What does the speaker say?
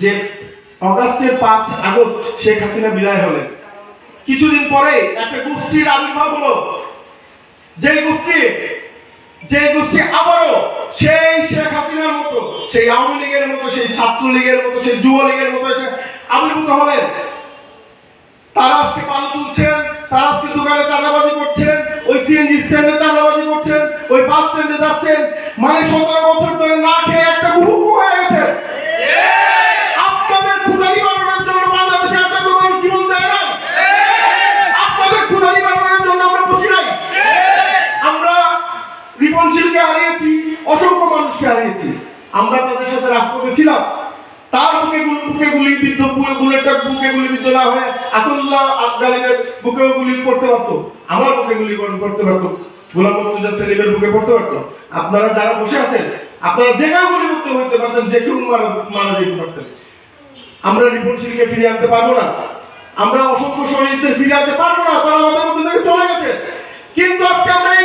যে অগাস্টের পাঁচ আগস্ট শেখ হাসিনা বিদায় হলেন। কিছুদিন পরে একটা গোষ্ঠীর আবির্ভাব হলো। যে গোষ্ঠী যে গোষ্ঠী আবারও সেই শেখ হাসিনার মতো, সেই আওয়ামী লীগের মতো, সেই ছাত্রলীগের মতো, সেই যুবলীগের মতো এসে আবির্ভূত হলেন। তারা আজকে পাল তুলছেন, তারা আজকে দোকানে চাঁদাবাজি করছেন, ওই সিএনজি স্ট্যান্ডে চাঁদাবাজি করছেন, ওই বাস স্ট্যান্ডে যাচ্ছেন। মানে সতেরো বছর ধরে না রিপনশীলকে হারিয়েছি, অসংখ্য মানুষকে হারিয়েছি। আমরা তাদের সাথে রাজপথে ছিলাম। তার বুকে বুকে গুলি বিদ্ধ বুকে গুলি বিদ্ধ না হয়ে আসাদুল্লাহ আবদালিমের বুকেও গুলি পড়তে পারতো। আমার বুকে গুলি করতে পারতো। গোলাম সেলিমের বুকে পড়তে পারতো। আপনারা যারা বসে আছেন, আপনারা যে কেউ গুলি করতে হইতে পারতেন, যে কেউ মারা যেতে পারতেন। আমরা রিপনশীলকে ফিরিয়ে আনতে পারব না। আমরা অসংখ্য শহীদদের ফিরিয়ে আনতে পারব না। তারা আমাদের মধ্যে থেকে চলে গেছে। কিন্তু আজকে আমরা